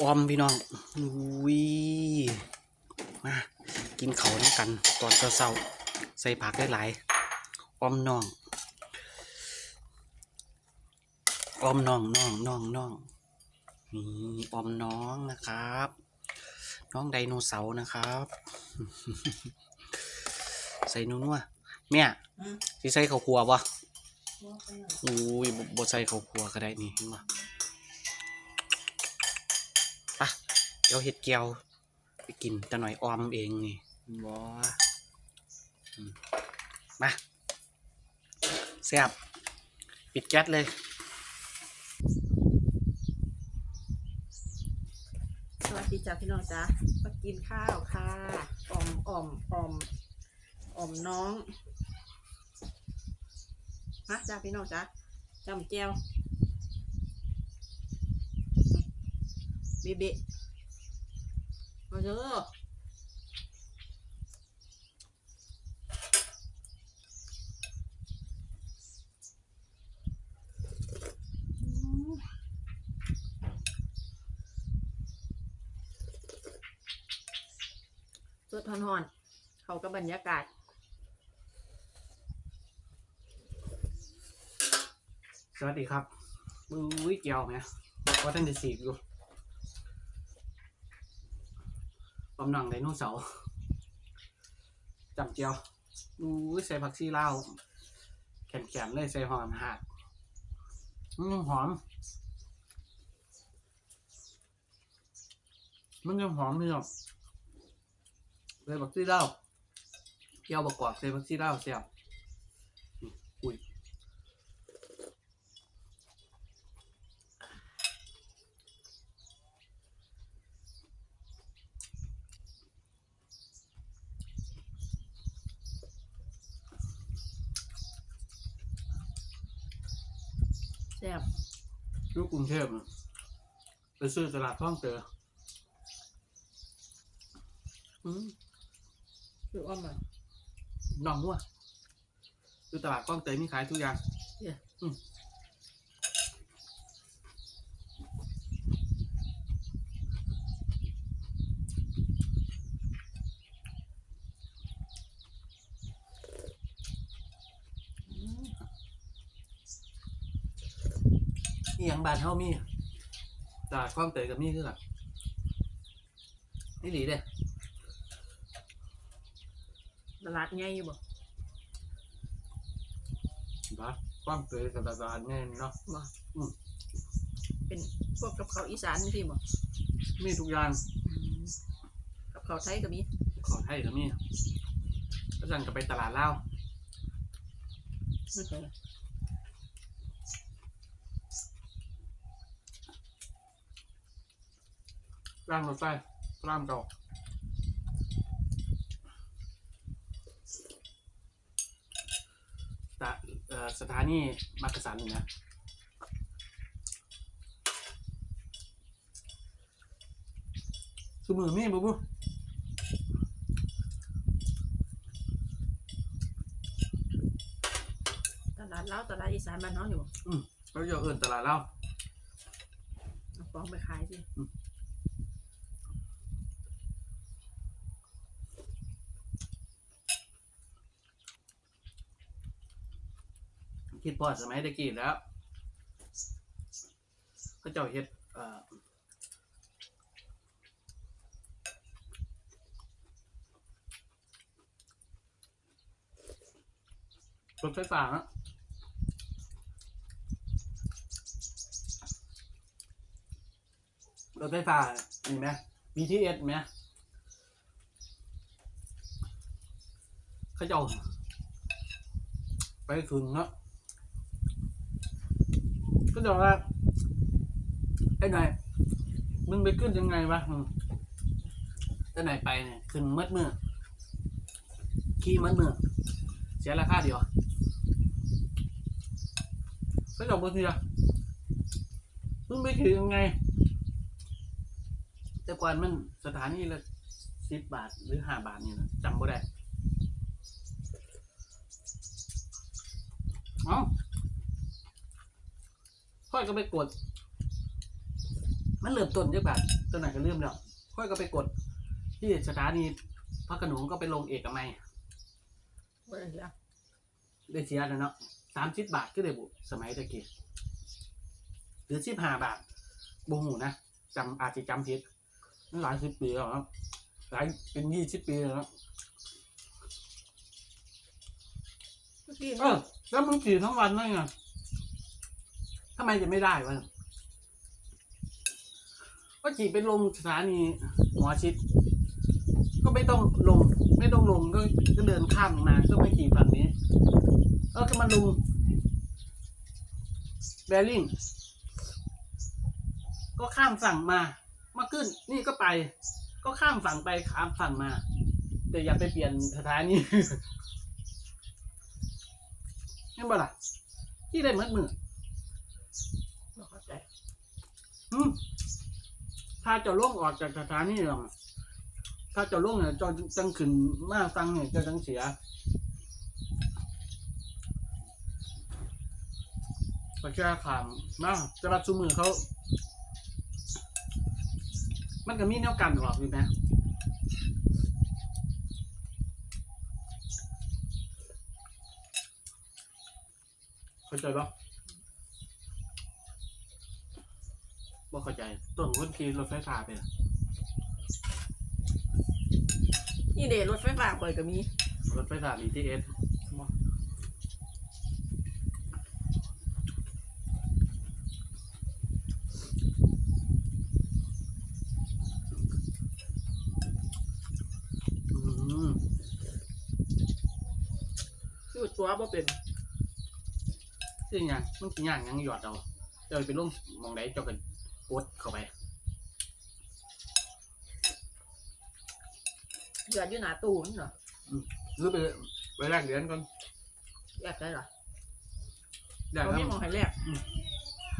ออมพี่น้องอุ้ยมากินเขาวน้ำกัน ตอนเช้าๆใส่ผักหลายๆออมน้องออมน้องน้องน้องน้องนี่ออมน้องนะครับ น้องไดโนเสาร์นะครับ ใส่นัวๆแม่อืมสิใส่ข้าวคั่วบ่ว่าไปหน่อยอุ้ยบ่บ่ใส่ข้าวคั่วก็ได้นี่เห็นบ่ ยวเฮ็ดแก้วไปกินตะหน่อยออมเองนี่เห็นบ่อืมมาแซ่บปิดแก๊สเลยสวัสดีจ้าพี่น้องจ้ามากินข้าวค่ะอ่อมอ่อมอ่อมอ่อมน้องมาจ้าพี่น้องจ้าจำแจวเบเบะ มาเด้อสดทอนๆเขากับบรรยากาศสวัสดีครับอุ้ยแก้วแม่ว่าท่านจะสีบอยู่ ออมหนังไดโนเสาร์จำเจียวดูใส่ผักชีลาวแข็งๆเลยใส่หอมหาดอืมหอม มันยังหอมพี่น้องใส่ผักชีลาวเกี่ยวประกอบใส่ผักชีลาวเสียบ ซ่บลูกกรุงเทพน่ะไปซื้อตลาดคลองเตออืมคืออ้อมมัน น้องนัวซื้อตลาดคลองเตยมีขายทุกอย่าง เนี่ย อืม นี่ยังบานเท่ามีตลาดคลองเตยกับมีคือกันนี่หลีเด้ตลาดใหญ่อยู่บ่บ้าคลองเตยกับตลาดเนี่ยเนาะ บ่อืม เป็นพวกกับเขาวอีสานนี่สิบ่มีทุกอย่างอืมกับเขาวไทยก็มีของไทยก็มีก็สั่งกับไปตลาดลาวไม่เคย ร่างรถไฟร่างเก่าสถาเอ่อสถานีมักกะสันนี่นะสมือมีบ่บุตลาดลาวตลาดอีสานบ้านน้องอยู่บ่เราจะเอื่นตลาดเล่าเอาของไปขายสิ คิดพอสมัยตะกี้แล้วก็เจ้าเฮ็ดรถไฟฟ้าเนอะรถไฟฟ้าเห็นไหม BTS ไหมเขาเจ้าไปถึงเนาะ ก็จะว่าไอ้ไหนายมึงไปขึ้นยังไงวะอืมไอ้ไหนไปเนี่ยขึ้นมัดมือขี่มัดมือเสียราคาเดียวก็จะบอกทีละมึงไปขี่ยังไง แต่ก่อนมันสถานีละสิบบาทหรือห้าบาทนี่นะจำไม่ได้ เอ้า ค่อยก็ไปกด มันเริ่มต้นจากบาทตัวไหนก็เริ่มแล้วค่อยก็ไปกด ที่สถานีพระโขนงก็ไปลงเอกมัยบ่ได้เสียได้เสียแล้วเนาะสามสิบบาทก็ได้บุสมัยตะกี้หรือสิบห้าบาทบูหูนะจำอาจจะจำผิดมันหลายสิบปีแล้วเนาะหลายเป็นยี่สิบปีแล้วเนาะเมื่อกี้เออแล้วมึงขี่ทั้งวันได้ไง ทำไมจะไม่ได้วะก็ขี่ไปลงสถานีหมอชิด ก็ไม่ต้องลง ไม่ต้องลงก็ก็เดินข้ามมาก็ไม่ขี่ฝั่งนี้เออก็มาลงแบริ่งก็ข้ามฝั่งมา มาขึ้น นี่ก็ไป ก็ข้ามฝั่งไปข้ามฝั่งมา แต่อย่าไปเปลี่ยนสถานีเห็นบ่ล่ะที่ได้เหมือนมือ บ่เข้าใจ อืม ถ้าเจะล่งออกจากสถานีหรอกถ้าเจะล่งเนี่ยเจะจังขึ้นมาฟังเนี่ยเจะจังเสีย ประชาขามนะจะรับชูมือเขา มันก็มีแนวกันออกอยู่นะเข้าใจปะ บ่เข้าใจต้นคนขี่รถไฟฟ้าไปน่ะนี่เดรถไฟฟ้าข่อยก็มีรถไฟฟ้า BTS บ่อืมอยู่ตัวบ่เป็นซึ่งยังมันสิย่างยังหยอดเอาเจ้าไปลงหมองไหนเจ้าก็ก ดเข้าไปเดือดอยู่หน้าตู้นั่นเหรอหรือไปไปแลกเหรียญก่อนแยกได้เหรอแลกเขาแล้ไม่วมองให้แลกอืม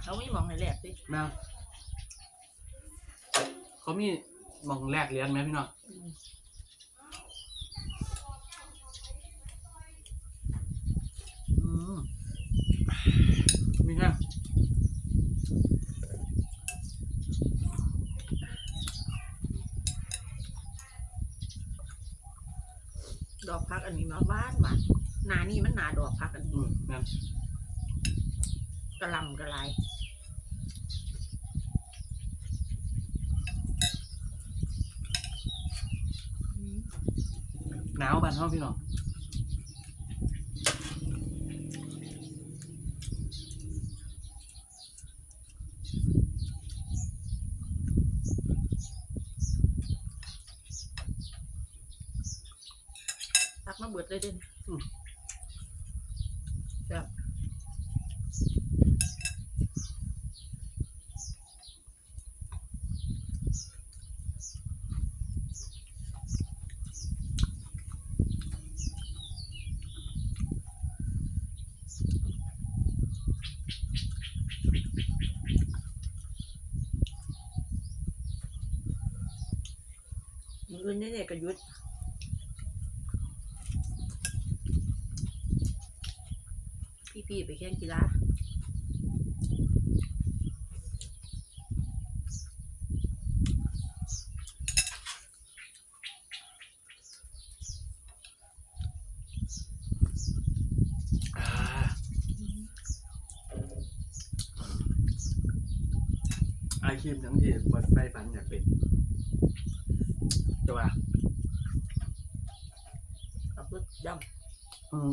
เขาไม่มองให้แลกสิแมวเขามีหมองแลกเหรียญไหมพี่น้องอืมอืมมีแค่ อกพักอันนี้มาบ้านหวานหนานี่มันหนาดอกพักอันอืนี้มแม่นกระหลำกระลายหนาวบ้านเฮาพี่น้อง ตักมาเบิ ดเลยเด่นแบบมืออื่นนี่เนี่ยก็หยุด พี่ๆไปแข่งกีฬาอ่าอาชีพทั้งที่บนไฟฝันอยากเป็นจะว่าขับรถดอืม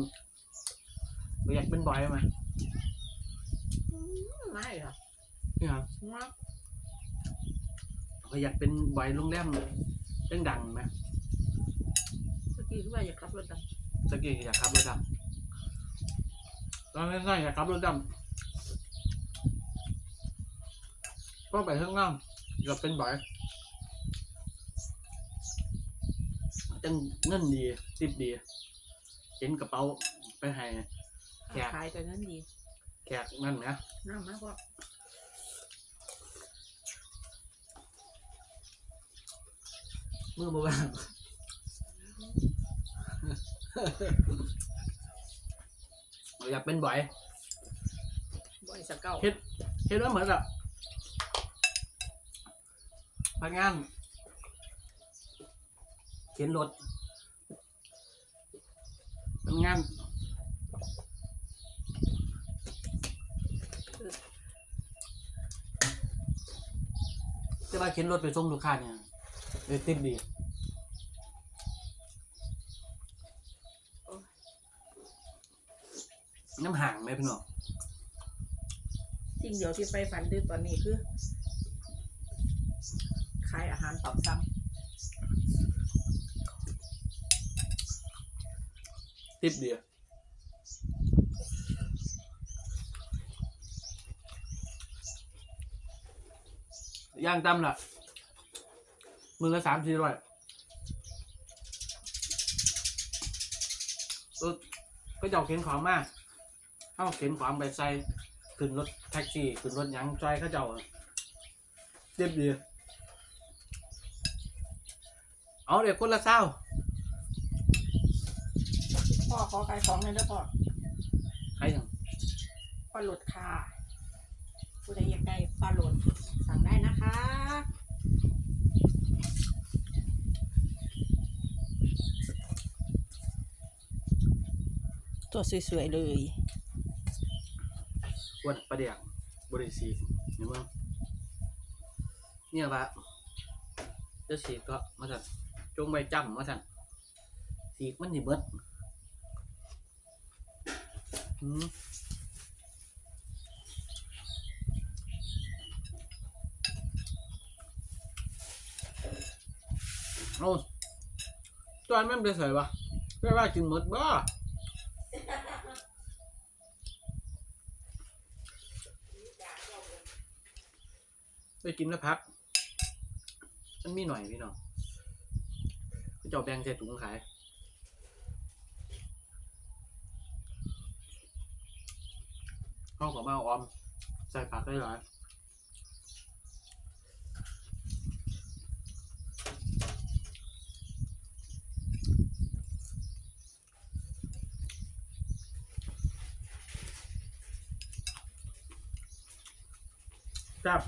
อยากเป็นบอยไหมำไม่หรอกนี่ครับมาเขาอยากเป็นบอยโรงแรมดังๆไหมเมื่อกี้คือว่าอยากขับรถดตะกี้อยากขับรถดำตอนนั้นอยากขับรถดำก็ไปข้างล่างอยากเป็นบอยจังเงินดีสิบดีเห็นกระเป๋าไปให้ แขกำขายกันนั้นดีแขกนั่นนะน่ามากกว่ามือโบราณอยากเป็นบ่อยบ่อยสะเก้าเฮ็ดเห็นว่าเหมือนแบบพนักงานเข็นรถพนักงาน จะว่าเข็นรถไปส่งลูกค้าเนี่ยเออติดดีน้ำห่างไหมพี่น้องสิ่งเดียวที่ไปฝันดื้อตอนนี้คือขายอาหารตอบสั่งติดดีย่างตำล่ะมือละสามสี่ร้อยเออก็จะเอาเข็นของมากเอาเข็นของไปใส่ขึ้นรถแท็กซี่ขึ้นรถหยังจอยเขาเจ้าเจ็บดีเอาเด็กคนละเศร้าพ่อขอขายของเลยนะพ่อใครยังปลาหลดค่ะผู้ใดอยากได้ปลาหลด สั่งได้นะคะ ตัวสวยๆเลย วันประเดี๋ยวบริสีเห็นไหมเนี่ยละจะสีกก็มาสั่นจงใบจำมาสั่นสีกมันนี่เบิดอืม โอ้ตอนมันไปใส่ปะไม่ว่ากินหมดบ้าไปกินแล้วพัก มันมีหน่อยพี่น้องก็จะเอาแบงใส่ถุงขายข้าวกับมาเอาออม ใส่ผักได้หลาย ครับ